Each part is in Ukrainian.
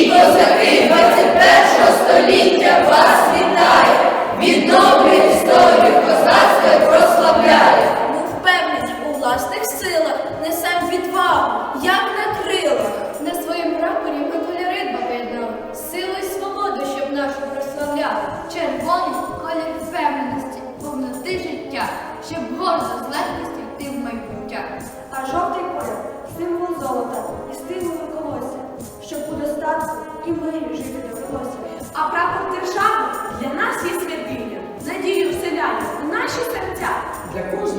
Рік козаки 21 століття вас вітає, відновлює історію козацтва і прославляє. Ми впевнені у власних силах, несем відвагу, як на крилах. На своїм прапорі ми кольори силу і свободу, щоб нашу прославляли. Червоний колір впевненості, повноти життя, щоб гордо з легкістю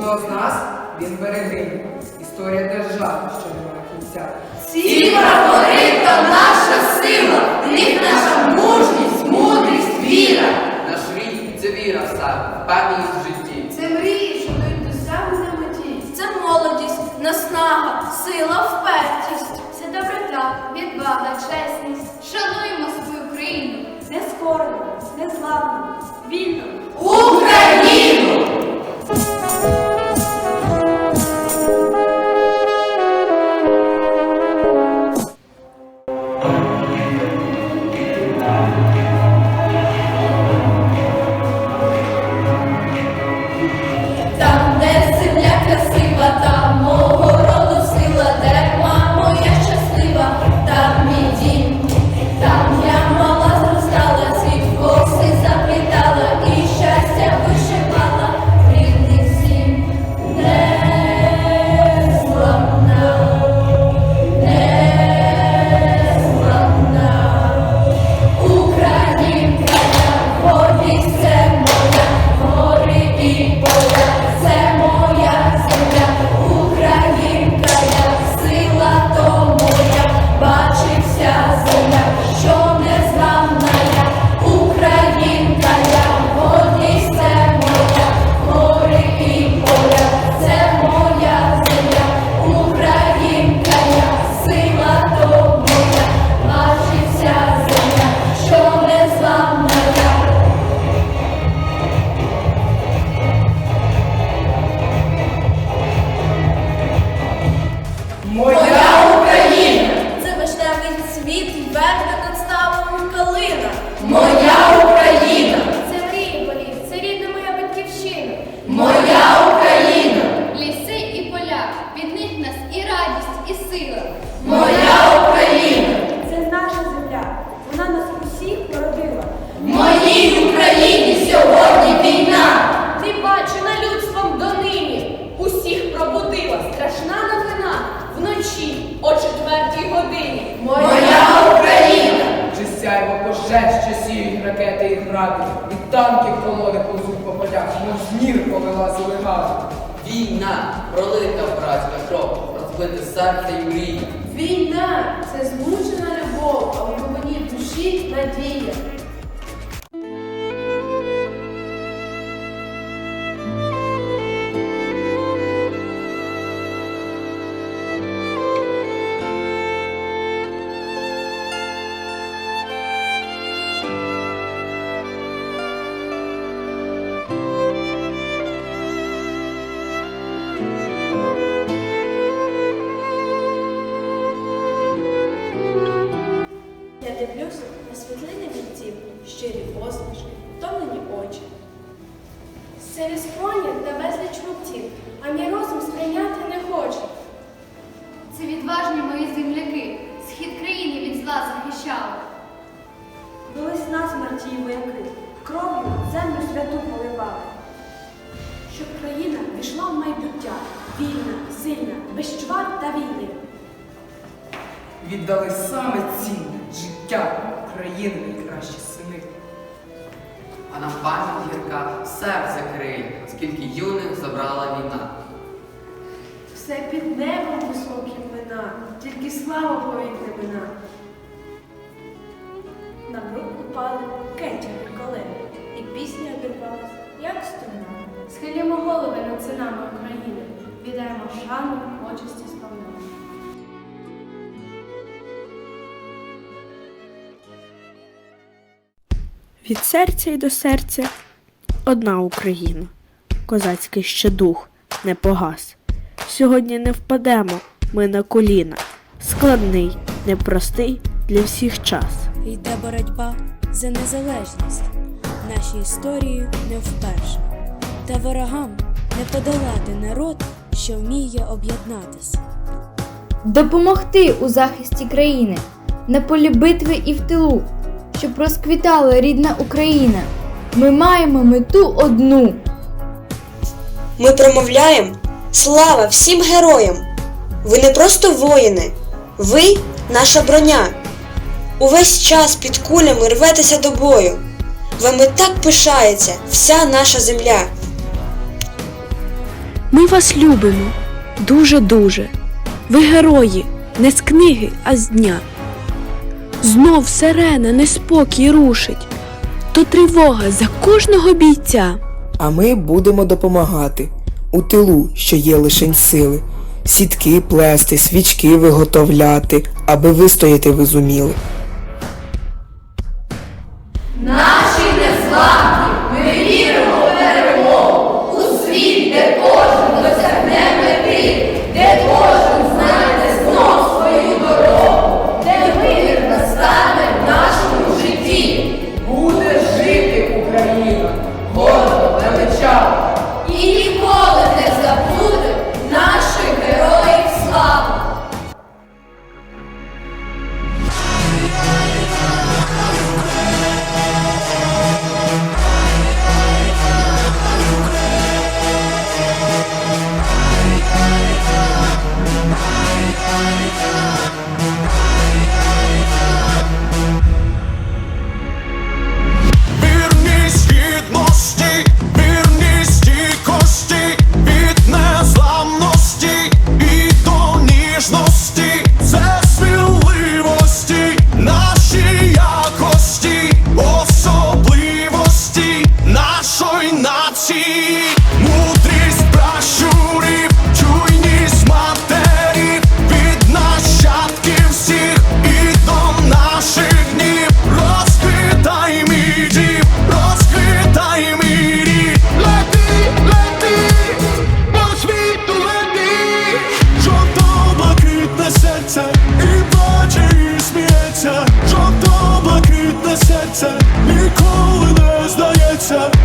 кожного з нас він берегиня. Історія держави, що немає кінця. Ці прапори то наша сила, в них наша мужність, мудрість, віра. Наш рід це віра в себе, в житті. Це мрії, що дають досягнення меті. Це молодість, наснага, сила, впертість. Це доброта, відвага, чесність. Що сіють ракети і гради, від танків колони повзуть по полях, мов мір повилазили гази. Війна, пролита братська кров, розбите серце і мрії. Війна це змучена любов, а в глибині душі надія. Це відважні мої земляки, схід країни від зла захищали. Бились насмерті і вояки, кров'ю землю святу поливали. Щоб країна війшла в майбуття, вільна, сильна, без чвар та війни. Віддали саме цінне життя України найкращі сини. а нам пам'ять гірка серце криє, скільки юних забрала війна. Все під небом високі тільки слава повік не. На груп упали кетчери колени, і пісня обірвалась, як струна. Схилімо голови над синами України, віддаємо шану, почесті сповна. Від серця й до серця одна Україна, козацький ще дух не погас. Сьогодні не впадемо ми на коліна. Складний, непростий для всіх час. Йде боротьба за незалежність. Нашій історії не вперше. Та ворогам не подолати народ, що вміє об'єднатись. допомогти у захисті країни на полі битви і в тилу, щоб розквітала рідна Україна. Ми маємо мету одну. Ми промовляємо слава всім героям! Ви не просто воїни, ви наша броня. Увесь час під кулями рветеся до бою. Вами так пишається вся наша земля. Ми вас любимо дуже-дуже. Ви герої, не з книги, а з дня. Знов сирена неспокій рушить, то тривога за кожного бійця. А ми будемо допомагати у тилу, що є лишень сили, сітки плести, свічки виготовляти, аби вистояти ви зуміли. Наші незламні lights up.